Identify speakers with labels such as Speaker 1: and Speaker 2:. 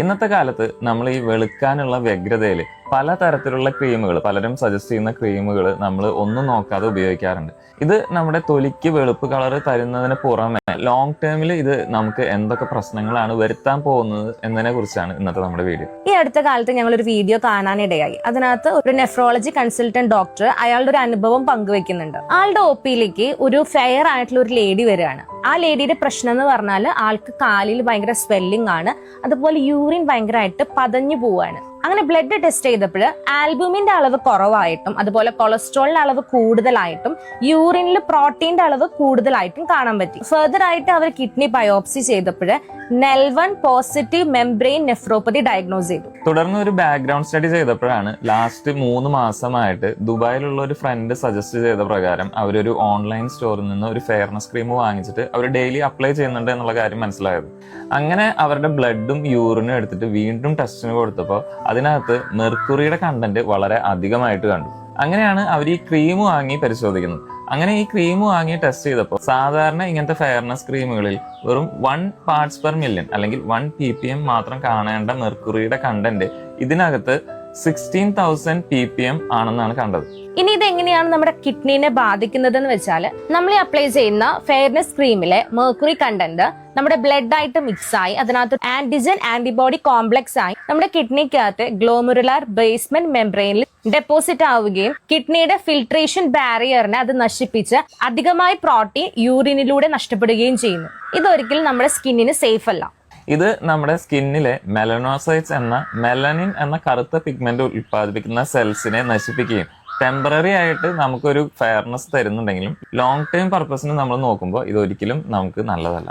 Speaker 1: ഇന്നത്തെ കാലത്ത് നമ്മൾ ഈ വെളുക്കാനുള്ള വ്യഗ്രതയിൽ പല തരത്തിലുള്ള ക്രീമുകൾ പലരും സജസ്റ്റ് ചെയ്യുന്ന ക്രീമുകൾ നമ്മൾ ഒന്നും നോക്കാതെ ഉപയോഗിക്കാറുണ്ട്. ഇത് നമ്മുടെ തൊലിക്ക് വെളുപ്പ് കളർ തരുന്നതിന് പുറമെ ലോങ് ടേമിൽ ഇത് നമുക്ക് എന്തൊക്കെ പ്രശ്നങ്ങളാണ് വരുത്താൻ പോകുന്നത് എന്നതിനെ കുറിച്ചാണ് ഇന്നത്തെ നമ്മുടെ വീഡിയോ
Speaker 2: ഈ അടുത്ത കാലത്ത് ഞങ്ങൾ ഒരു വീഡിയോ കാണാനിടയായി. അതിനകത്ത് ഒരു നെഫ്രോളജി കൺസൾട്ടന്റ് ഡോക്ടർ അയാളുടെ ഒരു അനുഭവം പങ്കുവെക്കുന്നുണ്ട്. ആളുടെ ഒപ്പിയിലേക്ക് ഒരു ഫെയർ ആയിട്ടുള്ള ഒരു ലേഡി വരികയാണ്. ആ ലേഡിയുടെ പ്രശ്നം എന്ന് പറഞ്ഞാൽ ആൾക്ക് കാലിൽ ഭയങ്കര സ്വെല്ലിംഗ് ആണ്. അതുപോലെ യൂറിൻ ഭയങ്കരമായിട്ട് പതഞ്ഞു പോവാണ്. അങ്ങനെ ബ്ലഡ് ടെസ്റ്റ് ചെയ്തപ്പോൾ ആൽബുമിന്റെ അളവ് കുറവായിട്ടും അതുപോലെ കൊളസ്ട്രോളിന്റെ അളവ് കൂടുതലായിട്ടും യൂറിനിൽ പ്രോട്ടീന്റെ അളവ് കൂടുതലായിട്ടും കാണാൻ പറ്റി. ഫെർദർ ആയിട്ട് അവർ കിഡ്നി ബയോപ്സി ചെയ്തപ്പോൾ നെൽവൺ പോസിറ്റീവ് മെംബ്രെയിൻ നെഫ്രോപ്പതി ഡയഗ്നോസ് ചെയ്തു.
Speaker 1: തുടർന്ന് ഒരു ബാക്ക്ഗ്രൗണ്ട് സ്റ്റഡി ചെയ്തപ്പോഴാണ് ലാസ്റ്റ് മൂന്ന് മാസമായിട്ട് ദുബായിലുള്ള ഒരു ഫ്രണ്ട് സജസ്റ്റ് ചെയ്ത പ്രകാരം അവരൊരു ഓൺലൈൻ സ്റ്റോറിൽ നിന്ന് ഒരു ഫെയർനെസ് ക്രീം വാങ്ങിച്ചിട്ട് അവർ ഡെയിലി അപ്ലൈ ചെയ്യുന്നുണ്ട് എന്നുള്ള കാര്യം മനസ്സിലായത്. അങ്ങനെ അവരുടെ ബ്ലഡും യൂറിനും എടുത്തിട്ട് വീണ്ടും ടെസ്റ്റിന് കൊടുത്തപ്പോൾ അതിനകത്ത് മെർക്കുറിയുടെ കണ്ടന്റ് വളരെ അധികമായിട്ട് കണ്ടു. അങ്ങനെയാണ് അവർ ഈ ക്രീം വാങ്ങി പരിശോധിക്കുന്നത്. അങ്ങനെ ഈ ക്രീം വാങ്ങി ടെസ്റ്റ് ചെയ്തപ്പോൾ സാധാരണ ഇങ്ങനത്തെ ഫെയർനെസ് ക്രീമുകളിൽ വെറും വൺ പാർട്സ് പെർ മില്യൺ അല്ലെങ്കിൽ വൺ പി പി എം മാത്രം കാണേണ്ട മെർക്കുറിയുടെ കണ്ടന്റ് ഇതിനകത്ത് sixteen thousand P P M ആണെന്നാണ് കണ്ടത്.
Speaker 2: ഇനി ഇത് എങ്ങനെയാണ് നമ്മുടെ കിഡ്നീനെ ബാധിക്കുന്നത് എന്ന് വെച്ചാൽ നമ്മൾ അപ്ലൈ ചെയ്യുന്ന ഫെയർനെസ് ക്രീമിലെ മെർക്കുറി കണ്ടന്റ് നമ്മുടെ ബ്ലഡ് ആയിട്ട് മിക്സ് ആയി അതിനകത്ത് ആന്റിജൻ ആന്റിബോഡി കോംപ്ലക്സ് ആയി നമ്മുടെ കിഡ്നിക്കകത്ത് ഗ്ലോമുറുലാർ ബേസ്മെന്റ് മെംബ്രെയിനിൽ ഡെപ്പോസിറ്റ് ആവുകയും കിഡ്നിയുടെ ഫിൽട്രേഷൻ ബാരിയറിനെ അത് നശിപ്പിച്ച് അധികമായി പ്രോട്ടീൻ യൂറിനിലൂടെ നഷ്ടപ്പെടുകയും ചെയ്യുന്നു. ഇതൊരിക്കലും നമ്മുടെ സ്കിന്നിന് സേഫ് അല്ല.
Speaker 1: ഇത് നമ്മുടെ സ്കിന്നിലെ മെലനോസൈറ്റ്സ് എന്ന മെലനിൻ എന്ന കറുത്ത പിഗ്മെന്റ് ഉൽപ്പാദിപ്പിക്കുന്ന സെൽസിനെ നശിപ്പിക്കുകയും ടെമ്പററി ആയിട്ട് നമുക്കൊരു ഫെയർനെസ് തരുന്നുണ്ടെങ്കിലും ലോങ് ടൈം പർപ്പസിന് നമ്മൾ നോക്കുമ്പോൾ ഇത് ഒരിക്കലും നമുക്ക് നല്ലതല്ല.